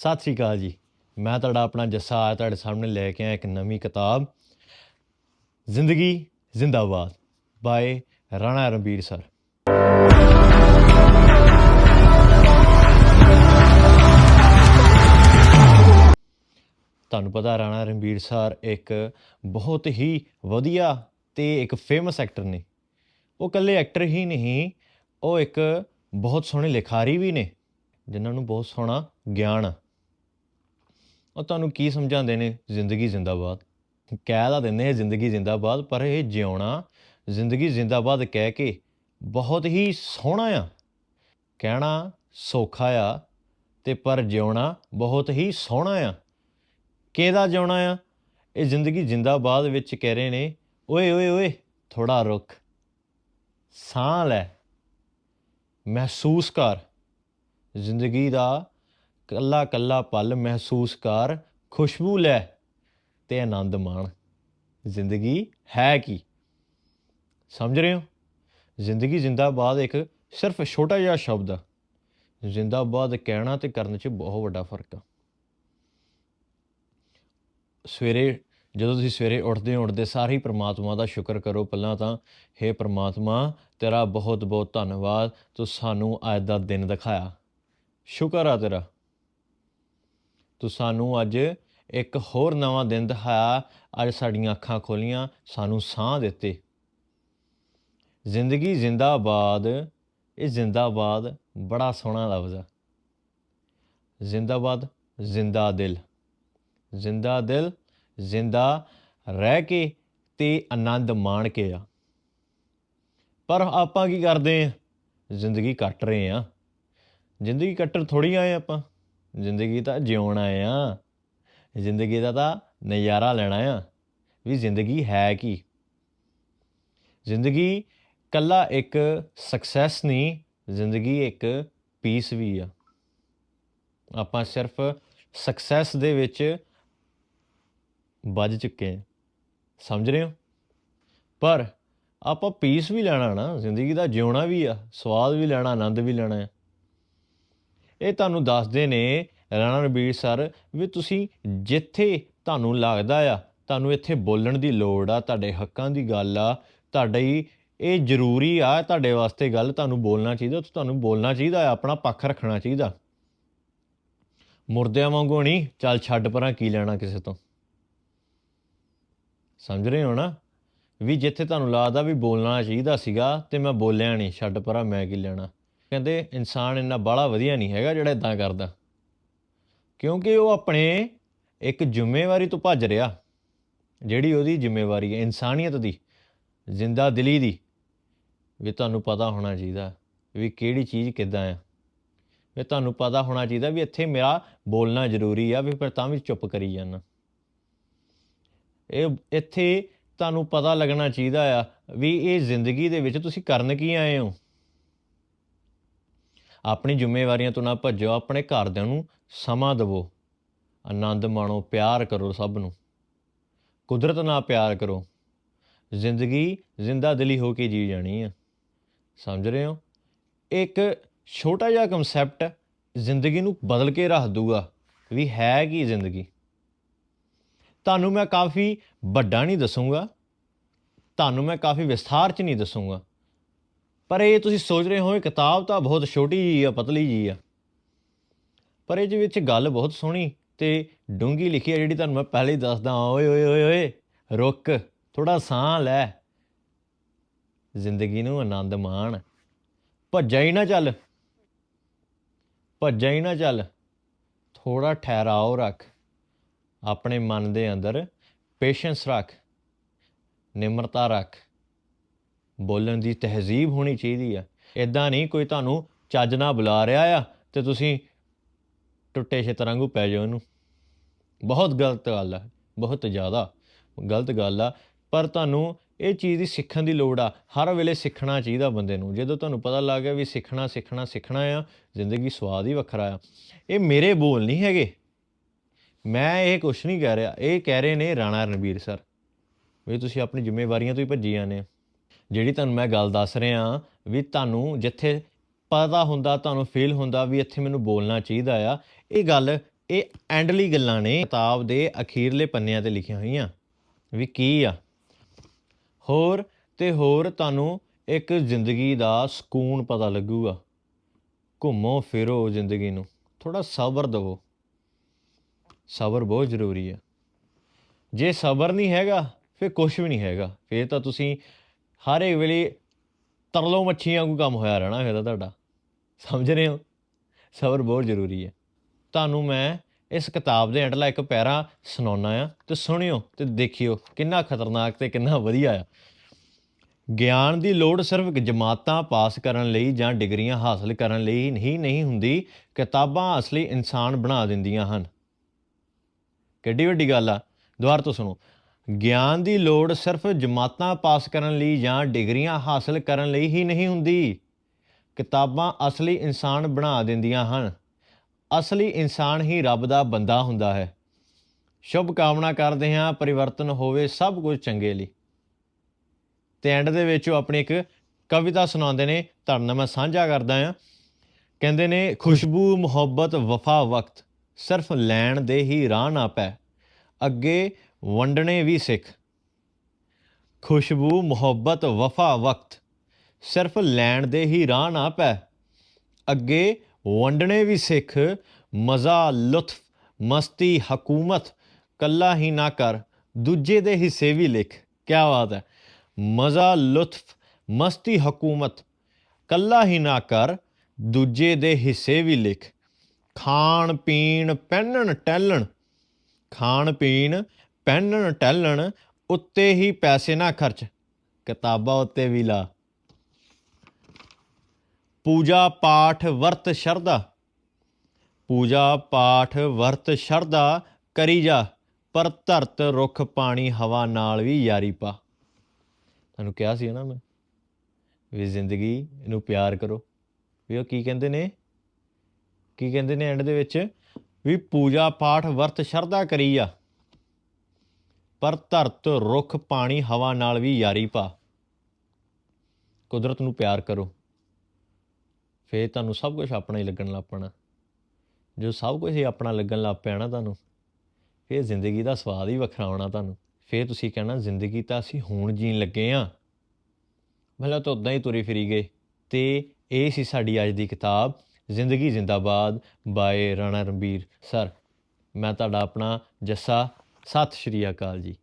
ਸਤਿ ਸ਼੍ਰੀ ਅਕਾਲ ਜੀ। ਮੈਂ ਤੁਹਾਡਾ ਆਪਣਾ ਜੱਸਾ ਆ ਤੁਹਾਡੇ ਸਾਹਮਣੇ ਲੈ ਕੇ ਆਇਆ ਇੱਕ ਨਵੀਂ ਕਿਤਾਬ, ਜ਼ਿੰਦਗੀ ਜ਼ਿੰਦਾਬਾਦ ਬਾਏ ਰਾਣਾ ਰਣਬੀਰ ਸਰ। ਤੁਹਾਨੂੰ ਪਤਾ ਰਾਣਾ ਰਣਬੀਰ ਸਰ ਇੱਕ ਬਹੁਤ ਹੀ ਵਧੀਆ ਤੇ ਇੱਕ ਫੇਮਸ ਐਕਟਰ ਨੇ। ਉਹ ਇਕੱਲੇ ਐਕਟਰ ਹੀ ਨਹੀਂ, ਉਹ ਇੱਕ ਬਹੁਤ ਸੋਹਣੇ ਲਿਖਾਰੀ ਵੀ ਨੇ, ਜਿਨ੍ਹਾਂ ਨੂੰ ਬਹੁਤ ਸੋਹਣਾ ਗਿਆਨ ਉਹ ਤੁਹਾਨੂੰ ਕੀ ਸਮਝਾਉਂਦੇ ਨੇ? ਜ਼ਿੰਦਗੀ ਜ਼ਿੰਦਾਬਾਦ। ਕਹਿ ਤਾਂ ਦਿੰਦੇ ਆ ਜ਼ਿੰਦਗੀ ਜ਼ਿੰਦਾਬਾਦ, ਪਰ ਇਹ ਜਿਉਣਾ ਜ਼ਿੰਦਗੀ ਜ਼ਿੰਦਾਬਾਦ ਕਹਿ ਕੇ ਬਹੁਤ ਹੀ ਸੋਹਣਾ ਆ। ਕਹਿਣਾ ਸੌਖਾ ਆ ਤੇ ਪਰ ਜਿਉਣਾ ਬਹੁਤ ਹੀ ਸੋਹਣਾ ਆ। ਕਿਹਦਾ ਜਿਉਣਾ ਆ? ਇਹ ਜ਼ਿੰਦਗੀ ਜ਼ਿੰਦਾਬਾਦ ਵਿੱਚ ਕਹਿ ਰਹੇ ਨੇ, ਓਏ ਓਏ ਓਏ ਥੋੜਾ ਰੁਕ ਸਾਹ ਲੈ, ਮਹਿਸੂਸ ਕਰ। ਜ਼ਿੰਦਗੀ ਦਾ ਕੱਲਾ ਕੱਲਾ ਪਲ ਮਹਿਸੂਸ ਕਰ, ਖੁਸ਼ਬੂ ਲੈ ਤੇ ਆਨੰਦ ਮਾਣ। ਜ਼ਿੰਦਗੀ ਹੈ ਕੀ? ਸਮਝ ਰਹੇ ਹੋ? ਜ਼ਿੰਦਗੀ ਜ਼ਿੰਦਾਬਾਦ ਇੱਕ ਸਿਰਫ ਛੋਟਾ ਜਿਹਾ ਸ਼ਬਦ ਆ। ਜ਼ਿੰਦਾਬਾਦ ਕਹਿਣਾ ਤੇ ਕਰਨ 'ਚ ਬਹੁਤ ਵੱਡਾ ਫ਼ਰਕ ਆ। ਸਵੇਰੇ, ਜਦੋਂ ਤੁਸੀਂ ਸਵੇਰੇ ਉੱਠਦੇ ਹੋ ਉੱਠਦੇ ਸਾਰੇ ਹੀ ਪ੍ਰਮਾਤਮਾ ਦਾ ਸ਼ੁਕਰ ਕਰੋ ਪਹਿਲਾਂ ਤਾਂ हे ਪ੍ਰਮਾਤਮਾ, ਤੇਰਾ ਬਹੁਤ ਬਹੁਤ ਧੰਨਵਾਦ, ਤੂੰ ਸਾਨੂੰ ਅੱਜ ਦਾ ਦਿਨ ਦਿਖਾਇਆ। ਸ਼ੁਕਰ ਆ ਤੇਰਾ। ਤੂੰ ਸਾਨੂੰ ਅੱਜ ਇੱਕ ਹੋਰ ਨਵਾਂ ਦਿਨ ਦਿਖਾਇਆ। ਅੱਜ ਸਾਡੀਆਂ ਅੱਖਾਂ ਖੋਲੀਆਂ, ਸਾਨੂੰ ਸਾਹ ਦਿੱਤੇ। ਜ਼ਿੰਦਗੀ ਜ਼ਿੰਦਾਬਾਦ, ਇਹ ਜ਼ਿੰਦਾਬਾਦ ਬੜਾ ਸੋਹਣਾ ਲਫ਼ਜ਼ ਆ। ਜ਼ਿੰਦਾਬਾਦ, ਜ਼ਿੰਦਾ ਦਿਲ। ਜ਼ਿੰਦਾ ਦਿਲ, ਜ਼ਿੰਦਾ ਰਹਿ ਕੇ ਤੇ ਆਨੰਦ ਮਾਣ ਕੇ ਆ। ਪਰ ਆਪਾਂ ਕੀ ਕਰਦੇ ਆ? ਜ਼ਿੰਦਗੀ ਕੱਟ ਰਹੇ ਆ। ਜ਼ਿੰਦਗੀ ਕੱਟਣ ਥੋੜੀ ਆਏ ਆਪਾਂ। ਜ਼ਿੰਦਗੀ ਤਾਂ ਜਿਉਣ ਆਏ ਆ। ਜ਼ਿੰਦਗੀ ਦਾ ਤਾਂ ਨਜ਼ਾਰਾ ਲੈਣਾ ਆ ਵੀ ਜ਼ਿੰਦਗੀ ਹੈ ਕੀ। ਜ਼ਿੰਦਗੀ ਕੱਲਾ ਇੱਕ ਸਕਸੈਸ ਨਹੀਂ, ਜ਼ਿੰਦਗੀ ਇੱਕ ਪੀਸ ਵੀ ਆ। ਆਪਾਂ ਸਿਰਫ ਸਕਸੈਸ ਦੇ ਵਿੱਚ ਵੱਜ ਚੁੱਕੇ ਹਾਂ ਸਮਝ ਰਹੇ ਹੋ? ਪਰ ਆਪਾਂ ਪੀਸ ਵੀ ਲੈਣਾ ਨਾ, ਜ਼ਿੰਦਗੀ ਦਾ ਜਿਉਣਾ ਵੀ ਆ, ਸਵਾਦ ਵੀ ਲੈਣਾ, ਆਨੰਦ ਵੀ ਲੈਣਾ ਆ। ਇਹ ਤੁਹਾਨੂੰ ਦੱਸਦੇ ਨੇ ਰਾਣਾ ਰਣਬੀਰ ਸਰ ਵੀ ਤੁਸੀਂ ਜਿੱਥੇ ਤੁਹਾਨੂੰ ਲੱਗਦਾ ਆ, ਤੁਹਾਨੂੰ ਇੱਥੇ ਬੋਲਣ ਦੀ ਲੋੜ ਆ, ਤੁਹਾਡੇ ਹੱਕਾਂ ਦੀ ਗੱਲ ਆ, ਤੁਹਾਡੀ ਇਹ ਜ਼ਰੂਰੀ ਆ, ਤੁਹਾਡੇ ਵਾਸਤੇ ਗੱਲ ਤੁਹਾਨੂੰ ਬੋਲਣਾ ਚਾਹੀਦਾ ਤੁਹਾਨੂੰ ਬੋਲਣਾ ਚਾਹੀਦਾ ਆ, ਆਪਣਾ ਪੱਖ ਰੱਖਣਾ ਚਾਹੀਦਾ। ਮੁਰਦਿਆਂ ਵਾਂਗੂ ਨਹੀਂ, ਚੱਲ ਛੱਡ ਪਰਾਂ ਕੀ ਲੈਣਾ ਕਿਸੇ ਤੋਂ। ਸਮਝ ਰਹੇ ਹੋ ਨਾ? ਵੀ ਜਿੱਥੇ ਤੁਹਾਨੂੰ ਲੱਗਦਾ ਵੀ ਬੋਲਣਾ ਚਾਹੀਦਾ ਸੀਗਾ ਤੇ ਮੈਂ ਬੋਲਿਆ ਨਹੀਂ, ਛੱਡ ਪਰਾਂ ਮੈਂ ਕੀ ਲੈਣਾ। ਕਹਿੰਦੇ ਇਨਸਾਨ ਇੰਨਾ ਬਾਹਲਾ ਵਧੀਆ ਨਹੀਂ ਹੈਗਾ ਜਿਹੜਾ ਇਦਾਂ ਕਰਦਾ। ਕਿਉਂਕਿ ਉਹ ਆਪਣੇ ਇੱਕ ਜ਼ਿੰਮੇਵਾਰੀ ਤੋਂ ਭੱਜ ਰਿਹਾ, ਜਿਹੜੀ ਉਹਦੀ ਜ਼ਿੰਮੇਵਾਰੀ ਹੈ, ਇਨਸਾਨੀਅਤ ਦੀ, ਜ਼ਿੰਦਾ ਦਿਲੀ ਦੀ, ਵੀ ਤੁਹਾਨੂੰ ਪਤਾ ਹੋਣਾ ਚਾਹੀਦਾ ਵੀ ਕਿਹੜੀ ਚੀਜ਼ ਕਿੱਦਾਂ ਆ। ਵੀ ਤੁਹਾਨੂੰ ਪਤਾ ਹੋਣਾ ਚਾਹੀਦਾ ਵੀ ਇੱਥੇ ਮੇਰਾ ਬੋਲਣਾ ਜ਼ਰੂਰੀ ਆ, ਵੀ ਪਰ ਤਾਂ ਵੀ ਚੁੱਪ ਕਰੀ ਜਾਂਦਾ ਇਹ ਇੱਥੇ ਤੁਹਾਨੂੰ ਪਤਾ ਲੱਗਣਾ ਚਾਹੀਦਾ ਆ ਵੀ ਇਹ ਜ਼ਿੰਦਗੀ ਦੇ ਵਿੱਚ ਤੁਸੀਂ ਕਰਨ ਕੀ ਆਏ ਹੋ। ਆਪਣੀ ਜ਼ਿੰਮੇਵਾਰੀਆਂ ਤੋਂ ਨਾ ਭੱਜੋ, ਆਪਣੇ ਘਰਦਿਆਂ ਨੂੰ ਸਮਾਂ ਦਿਵੋ। ਆਨੰਦ ਮਾਣੋ, ਪਿਆਰ ਕਰੋ ਸਭ ਨੂੰ। ਕੁਦਰਤ ਨਾਲ ਪਿਆਰ ਕਰੋ। ਜ਼ਿੰਦਗੀ ਜ਼ਿੰਦਾ ਦਿਲੀ ਹੋ ਕੇ ਜੀ ਜਾਣੀ ਆ। ਸਮਝ ਰਹੇ ਹੋ? ਇੱਕ ਛੋਟਾ ਜਿਹਾ ਕਨਸੈਪਟ ਜ਼ਿੰਦਗੀ ਨੂੰ ਬਦਲ ਕੇ ਰੱਖ ਦੂਗਾ ਵੀ ਹੈ ਕੀ ਜ਼ਿੰਦਗੀ। ਤੁਹਾਨੂੰ ਮੈਂ ਕਾਫੀ ਵੱਡਾ ਨਹੀਂ ਦੱਸੂਗਾ। ਤੁਹਾਨੂੰ ਮੈਂ ਕਾਫੀ ਵਿਸਥਾਰ ਚ ਨਹੀਂ ਦੱਸੂਗਾ। ਪਰ ਇਹ ਤੁਸੀਂ ਸੋਚ ਰਹੇ ਹੋ, ਇਹ ਕਿਤਾਬ ਤਾਂ ਬਹੁਤ ਛੋਟੀ ਜੀ ਆ, ਪਤਲੀ ਜੀ ਆ। ਪਰ ਇਹ ਇਹਦੇ ਵਿੱਚ ਗੱਲ ਬਹੁਤ ਸੋਹਣੀ ਤੇ ਡੂੰਗੀ ਲਿਖੀ ਹੈ ਜਿਹੜੀ ਤੁਹਾਨੂੰ ਮੈਂ ਪਹਿਲੇ ਹੀ ਦੱਸਦਾ ਓਏ ਓਏ ਓਏ ਓਏ, ਰੁਕ ਥੋੜਾ ਸਾਹ ਲੈ। ਜ਼ਿੰਦਗੀ ਨੂੰ ਆਨੰਦ ਮਾਣ। ਭੱਜਾ ਹੀ ਨਾ ਚੱਲ। ਭੱਜਾ ਹੀ ਨਾ ਚੱਲ। ਥੋੜਾ ਠਹਿਰਾਓ ਰੱਖ। ਆਪਣੇ ਮਨ ਦੇ ਅੰਦਰ ਪੇਸ਼ੈਂਸ ਰੱਖ। ਨਿਮਰਤਾ ਰੱਖ। ਬੋਲਣ ਦੀ ਤਹਿਜ਼ੀਬ ਹੋਣੀ ਚਾਹੀਦੀ ਆ। ਇਦਾਂ ਨਹੀਂ ਕੋਈ ਤੁਹਾਨੂੰ ਚੱਜ ਨਾਲ ਬੁਲਾ ਰਿਹਾ ਆ ਤੇ ਤੁਸੀਂ ਟੁੱਟੇ ਸ਼ਤਰੰਗੂ ਪੈ ਜਾਓ ਉਹਨੂੰ ਬਹੁਤ ਗਲਤ ਗੱਲ ਆ, ਬਹੁਤ ਜ਼ਿਆਦਾ ਗਲਤ ਗੱਲ ਆ। ਪਰ ਤੁਹਾਨੂੰ ਇਹ ਚੀਜ਼ ਦੀ ਸਿੱਖਣ ਦੀ ਲੋੜ ਆ, ਹਰ ਵੇਲੇ ਸਿੱਖਣਾ ਚਾਹੀਦਾ ਬੰਦੇ ਨੂੰ। ਜਦੋਂ ਤੁਹਾਨੂੰ ਪਤਾ ਲੱਗ ਗਿਆ ਵੀ ਸਿੱਖਣਾ ਸਿੱਖਣਾ ਸਿੱਖਣਾ ਆ, ਜ਼ਿੰਦਗੀ ਸਵਾਦ ਹੀ ਵੱਖਰਾ ਆ। ਇਹ ਮੇਰੇ ਬੋਲ ਨਹੀਂ ਹੈਗੇ। ਮੈਂ ਇਹ ਕੁਛ ਨਹੀਂ ਕਹਿ ਰਿਹਾ। ਇਹ ਕਹਿ ਰਹੇ ਨੇ ਰਾਣਾ ਰਣਬੀਰ ਸਰ ਵੀ ਤੁਸੀਂ ਆਪਣੀ ਜ਼ਿੰਮੇਵਾਰੀਆਂ ਤੋਂ ਹੀ ਭੱਜੀ ਜਾਂਦੇ ਆ। ਜਿਹੜੀ ਤੁਹਾਨੂੰ ਮੈਂ ਗੱਲ ਦੱਸ ਰਿਹਾ ਵੀ ਤੁਹਾਨੂੰ ਜਿੱਥੇ ਪਤਾ ਹੁੰਦਾ, ਤੁਹਾਨੂੰ ਫੀਲ ਹੁੰਦਾ ਵੀ ਇੱਥੇ ਮੈਨੂੰ ਬੋਲਣਾ ਚਾਹੀਦਾ ਆ, ਇਹ ਗੱਲ, ਇਹ ਐਂਡਲੀ ਗੱਲਾਂ ਨੇ ਕਿਤਾਬ ਦੇ ਅਖੀਰਲੇ ਪੰਨਿਆਂ ਤੇ ਲਿਖੀਆਂ ਹੋਈਆਂ। ਵੀ ਕੀ ਆ? ਹੋਰ ਤੇ ਹੋਰ ਤੁਹਾਨੂੰ ਇੱਕ ਜ਼ਿੰਦਗੀ ਦਾ ਸਕੂਨ ਪਤਾ ਲੱਗੂਗਾ। ਘੁੰਮੋ, ਫਿਰੋ ਜ਼ਿੰਦਗੀ ਨੂੰ। ਥੋੜਾ ਸਬਰ ਦਿਵੋ। ਸਬਰ ਬਹੁਤ ਜ਼ਰੂਰੀ ਹੈ ਜੇ ਸਬਰ ਨਹੀਂ ਹੈਗਾ, ਫਿਰ ਕੁਝ ਵੀ ਨਹੀਂ ਹੈਗਾ। ਫਿਰ ਤਾਂ ਤੁਸੀਂ ਹਰ ਇੱਕ ਵੇਲੇ ਤਰਲੋ ਮੱਛੀਆਂ ਵਾਂਗੂ ਕੰਮ ਹੋਇਆ ਰਹਿਣਾ ਫਿਰ ਤੁਹਾਡਾ। ਸਮਝ ਰਹੇ ਹੋ? ਸਬਰ ਬਹੁਤ ਜ਼ਰੂਰੀ ਹੈ। ਤੁਹਾਨੂੰ ਮੈਂ ਇਸ ਕਿਤਾਬ ਦੇ ਅੰਡਲਾ ਇੱਕ ਪੈਰਾ ਸੁਣਾਉਣਾ ਆ ਤੇ ਸੁਣਿਓ ਤੇ ਦੇਖਿਓ ਕਿੰਨਾ ਖਤਰਨਾਕ ਤੇ ਕਿੰਨਾ ਵਧੀਆ ਆ। ਗਿਆਨ ਦੀ ਲੋੜ ਸਿਰਫ ਜਮਾਤਾਂ ਪਾਸ ਕਰਨ ਲਈ ਜਾਂ ਡਿਗਰੀਆਂ ਹਾਸਲ ਕਰਨ ਲਈ ਹੀ ਨਹੀਂ ਹੁੰਦੀ, ਕਿਤਾਬਾਂ ਅਸਲੀ ਇਨਸਾਨ ਬਣਾ ਦਿੰਦੀਆਂ ਹਨ। ਕਿੱਡੀ ਵੱਡੀ ਗੱਲ ਆ। ਦੁਬਾਰਾ ਤੋਂ ਸੁਣੋ ਗਿਆਨ ਦੀ ਲੋੜ ਸਿਰਫ ਜਮਾਤਾਂ ਪਾਸ ਕਰਨ ਲਈ ਜਾਂ ਡਿਗਰੀਆਂ ਹਾਸਲ ਕਰਨ ਲਈ ਹੀ ਨਹੀਂ ਹੁੰਦੀ। ਕਿਤਾਬਾਂ ਅਸਲੀ ਇਨਸਾਨ ਬਣਾ ਦਿੰਦੀਆਂ ਹਨ। ਅਸਲੀ ਇਨਸਾਨ ਹੀ ਰੱਬ ਦਾ ਬੰਦਾ ਹੁੰਦਾ ਹੈ। ਸ਼ੁਭ ਕਾਮਨਾ ਕਰਦੇ ਹਾਂ, ਪਰਿਵਰਤਨ ਹੋਵੇ ਸਭ ਕੁਝ ਚੰਗੇ ਲਈ। ਤੇ ਐਂਡ ਦੇ ਵਿੱਚ ਉਹ ਆਪਣੀ ਇੱਕ ਕਵਿਤਾ ਸੁਣਾਉਂਦੇ ਨੇ ਤੁਹਾਡੇ ਨਾਲ ਮੈਂ ਸਾਂਝਾ ਕਰਦਾ ਹਾਂ। ਕਹਿੰਦੇ ਨੇ, ਖੁਸ਼ਬੂ, ਮੁਹੱਬਤ, ਵਫਾ ਵਕਤ ਸਿਰਫ ਲੈਣ ਦੇ ਹੀ ਰਾਹ ਨਾ ਪੈ। ਅੱਗੇ ਵੰਡਣੇ ਵੀ ਸਿੱਖ। ਖੁਸ਼ਬੂ, ਮੁਹੱਬਤ, ਵਫਾ ਵਕਤ। ਸਿਰਫ ਲੈਣ ਦੇ ਹੀ ਰਾਹ ਨਾ ਪੈ। ਅੱਗੇ ਵੰਡਣੇ ਵੀ ਸਿੱਖ, ਮਜ਼ਾ, ਲੁਤਫ, ਮਸਤੀ, ਹਕੂਮਤ, ਕੱਲਾ ਹੀ ਨਾ ਕਰ, ਦੂਜੇ ਦੇ ਹਿੱਸੇ ਵੀ ਲਿਖ। ਕੀ ਬਾਤ ਹੈ। ਮਜ਼ਾ, ਲੁਤਫ, ਮਸਤੀ, ਹਕੂਮਤ, ਕੱਲਾ ਹੀ ਨਾ ਕਰ, ਦੂਜੇ ਦੇ ਹਿੱਸੇ ਵੀ ਲਿਖ। ਖਾਣ, ਪੀਣ, ਪਹਿਨਣ, ਟਹਿਲਣ। ਖਾਣ, ਪੀਣ ਪਹਿਨਣ ਟਹਿਲਣ ਉੱਤੇ ਹੀ ਪੈਸੇ ਨਾ ਖਰਚ। ਕਿਤਾਬਾਂ ਉੱਤੇ ਵੀ ਲਾ। ਪੂਜਾ ਪਾਠ ਵਰਤ ਸ਼ਰਧਾ। ਪੂਜਾ ਪਾਠ ਵਰਤ ਸ਼ਰਧਾ ਕਰੀ ਜਾ, ਪਰ ਧਰਤ ਰੁੱਖ ਪਾਣੀ ਹਵਾ ਨਾਲ ਵੀ ਯਾਰੀ ਪਾ। ਤੁਹਾਨੂੰ ਕਿਹਾ ਸੀ ਨਾ ਮੈਂ ਵੀ ਜ਼ਿੰਦਗੀ ਇਹਨੂੰ ਪਿਆਰ ਕਰੋ। ਵੀ ਉਹ ਕੀ ਕਹਿੰਦੇ ਨੇ? ਕੀ ਕਹਿੰਦੇ ਨੇ ਐਂਡ ਦੇ ਵਿੱਚ? ਵੀ ਪੂਜਾ ਪਾਠ ਵਰਤ ਸ਼ਰਧਾ ਕਰੀ ਆ ਪਰ ਧਰਤ, ਰੁੱਖ, ਪਾਣੀ, ਹਵਾ ਨਾਲ ਵੀ ਯਾਰੀ ਪਾ। ਕੁਦਰਤ ਨੂੰ ਪਿਆਰ ਕਰੋ। ਫੇਰ ਤੁਹਾਨੂੰ ਸਭ ਕੁਝ ਆਪਣਾ ਹੀ ਲੱਗਣ ਲੱਗ ਪੈਣਾ। ਜੋ ਸਭ ਕੁਝ ਹੀ ਆਪਣਾ ਲੱਗਣ ਲੱਗ ਪਿਆ ਨਾ ਤੁਹਾਨੂੰ, ਫੇਰ ਜ਼ਿੰਦਗੀ ਦਾ ਸਵਾਦ ਹੀ ਵੱਖਰਾ ਆਉਣਾ ਤੁਹਾਨੂੰ। ਫੇਰ ਤੁਸੀਂ ਕਹਿਣਾ, ਜ਼ਿੰਦਗੀ ਤਾਂ ਅਸੀਂ ਹੁਣ ਜੀਣ ਲੱਗੇ ਆ। ਮਤਲਬ ਤਾਂ ਉਦਾਂ ਹੀ ਤੁਰੀ ਫਿਰੀ ਗਏ। ਤੇ ਇਹ ਸੀ ਸਾਡੀ ਅੱਜ ਦੀ ਕਿਤਾਬ, ਜ਼ਿੰਦਗੀ ਜ਼ਿੰਦਾਬਾਦ, ਬਾਏ ਰਾਣਾ ਰਣਬੀਰ ਸਰ। ਮੈਂ ਤੁਹਾਡਾ ਆਪਣਾ ਜੱਸਾ ਸਤਿ ਸ਼੍ਰੀ ਅਕਾਲ ਜੀ।